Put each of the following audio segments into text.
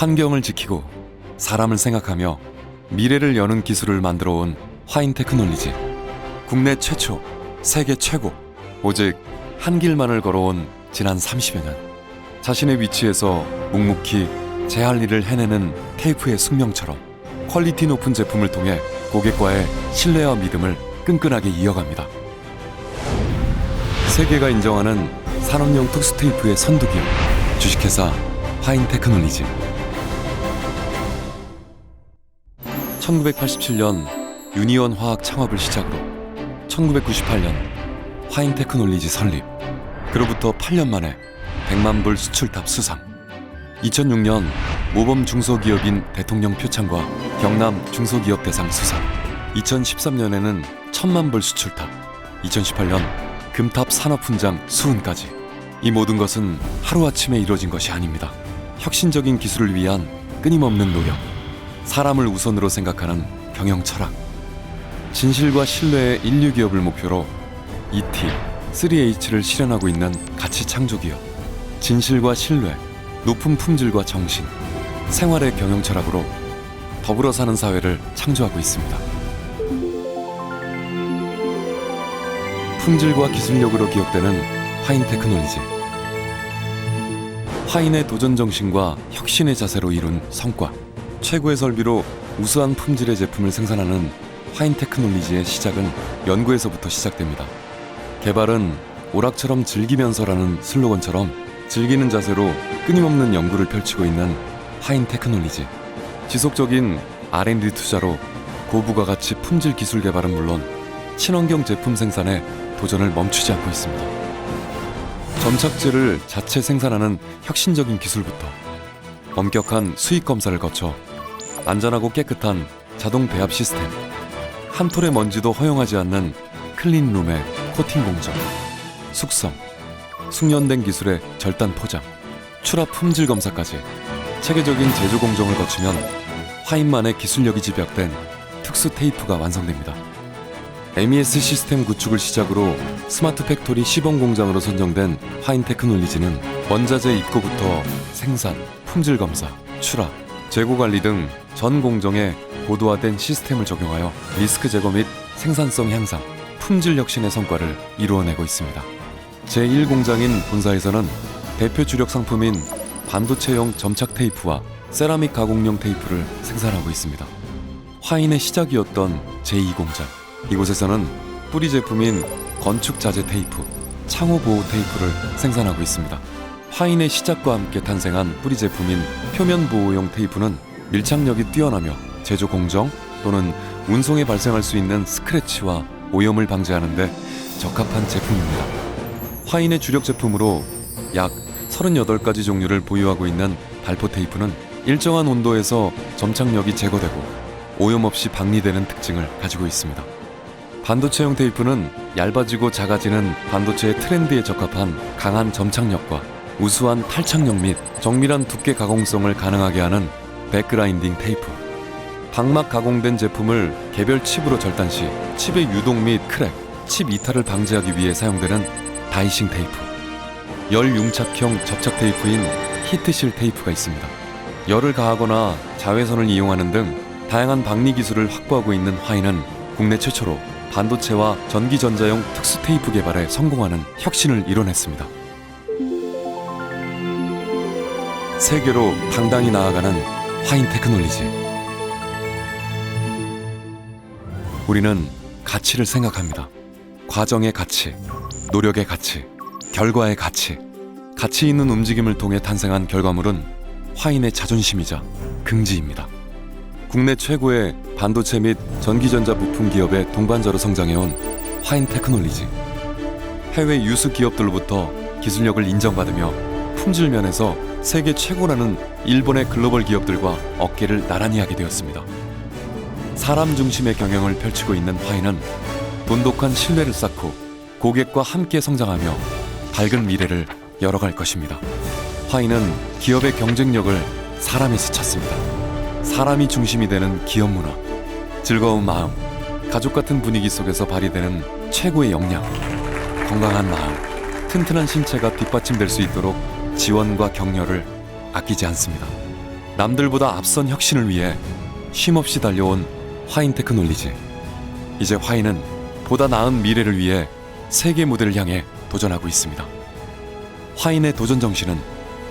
환경을 지키고 사람을 생각하며 미래를 여는 기술을 만들어 온 화인 테크놀리지. 국내 최초, 세계 최고. 오직 한 길만을 걸어온 지난 30여 년. 자신의 위치에서 묵묵히 제 할 일을 해내는 테이프의 숙명처럼 퀄리티 높은 제품을 통해 고객과의 신뢰와 믿음을 끈끈하게 이어갑니다. 세계가 인정하는 산업용 특수 테이프의 선두기업 주식회사 화인 테크놀리지 1987년 유니온 화학 창업을 시작으로 1998년 화인 테크놀리지 설립 그로부터 8년 만에 100만 불 수출탑 수상. 2006년 모범 중소기업인 대통령 표창과 경남 중소기업 대상 수상. 2013년에는 천만 불 수출탑. 2018년 금탑 산업훈장 수훈까지. 이 모든 것은 하루아침에 이루어진 것이 아닙니다. 혁신적인 기술을 위한 끊임없는 노력 사람을 우선으로 생각하는 경영 철학 진실과 신뢰의 인류 기업을 목표로 ET, 3H를 실현하고 있는 가치 창조 기업 진실과 신뢰, 높은 품질과 정신, 생활의 경영 철학으로 더불어 사는 사회를 창조하고 있습니다. 품질과 기술력으로 기억되는 화인 테크놀리지. 화인의 도전 정신과 혁신의 자세로 이룬 성과. 최고의 설비로 우수한 품질의 제품을 생산하는 화인 테크놀리지의 시작은 연구에서부터 시작됩니다. 개발은 오락처럼 즐기면서라는 슬로건처럼 즐기는 자세로 끊임없는 연구를 펼치고 있는 하인 테크놀리지. 지속적인 R&D 투자로 고부가 가치 품질 기술 개발은 물론 친환경 제품 생산에 도전을 멈추지 않고 있습니다. 점착제를 자체 생산하는 혁신적인 기술부터 엄격한 수익 검사를 거쳐 안전하고 깨끗한 자동 배합 시스템, 한 톨의 먼지도 허용하지 않는 클린룸의 코팅 공정, 숙성, 숙련된 기술의 절단 포장, 추락 품질 검사까지. 체계적인 제조 공정을 거치면 화인만의 기술력이 집약된 특수 테이프가 완성됩니다. MES 시스템 구축을 시작으로 스마트 팩토리 시범 공장으로 선정된 화인 테크놀리지는 원자재 입고부터 생산, 품질 검사, 출하, 재고 관리 등 전 공정에 고도화된 시스템을 적용하여 리스크 제거 및 생산성 향상, 품질 혁신의 성과를 이루어내고 있습니다. 제1공장인 본사에서는 대표 주력 상품인 반도체용 점착 테이프와 세라믹 가공용 테이프를 생산하고 있습니다. 화인의 시작이었던 제2공장. 이곳에서는 뿌리 제품인 건축 자재 테이프, 창호 보호 테이프를 생산하고 있습니다. 화인의 시작과 함께 탄생한 뿌리 제품인 표면 보호용 테이프는 밀착력이 뛰어나며 제조 공정 또는 운송에 발생할 수 있는 스크래치와 오염을 방지하는 데 적합한 제품입니다. 화인의 주력 제품으로 약 38가지 종류를 보유하고 있는 발포 테이프는 일정한 온도에서 점착력이 제거되고 오염 없이 방리되는 특징을 가지고 있습니다. 반도체용 테이프는 얇아지고 작아지는 반도체의 트렌드에 적합한 강한 점착력과 우수한 탈착력 및 정밀한 두께 가공성을 가능하게 하는 백그라인딩 테이프. 방막 가공된 제품을 개별 칩으로 절단 시 칩의 유동 및 크랙, 칩 이탈을 방지하기 위해 사용되는 다이싱 테이프. 열 융착형 접착 테이프인 히트실 테이프가 있습니다. 열을 가하거나 자외선을 이용하는 등 다양한 방리 기술을 확보하고 있는 화이는 국내 최초로 반도체와 전기전자용 특수 테이프 개발에 성공하는 혁신을 이뤄냈습니다. 세계로 당당히 나아가는 화인 테크놀리지. 우리는 가치를 생각합니다. 과정의 가치, 노력의 가치, 결과의 가치. 가치 있는 움직임을 통해 탄생한 결과물은 화인의 자존심이자 긍지입니다. 국내 최고의 반도체 및 전기전자 부품 기업의 동반자로 성장해온 화인 테크놀리지. 해외 유수 기업들로부터 기술력을 인정받으며 품질 면에서 세계 최고라는 일본의 글로벌 기업들과 어깨를 나란히 하게 되었습니다. 사람 중심의 경영을 펼치고 있는 화인은 돈독한 신뢰를 쌓고 고객과 함께 성장하며 밝은 미래를 열어갈 것입니다. 화인은 기업의 경쟁력을 사람에서 찾습니다. 사람이 중심이 되는 기업 문화, 즐거운 마음, 가족 같은 분위기 속에서 발휘되는 최고의 역량, 건강한 마음, 튼튼한 신체가 뒷받침될 수 있도록 지원과 격려를 아끼지 않습니다. 남들보다 앞선 혁신을 위해 쉼없이 달려온 화인 테크놀리지. 이제 화인은 보다 나은 미래를 위해 세계 무대를 향해 도전하고 있습니다. 화인의 도전 정신은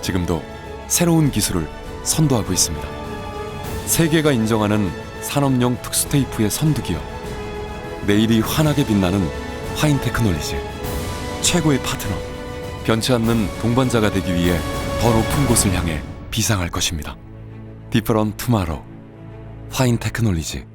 지금도 새로운 기술을 선도하고 있습니다. 세계가 인정하는 산업용 특수 테이프의 선두기업. 내일이 환하게 빛나는 화인 테크놀리지. 최고의 파트너. 변치 않는 동반자가 되기 위해 더 높은 곳을 향해 비상할 것입니다. 디퍼런 투마로우. 화인 테크놀리지.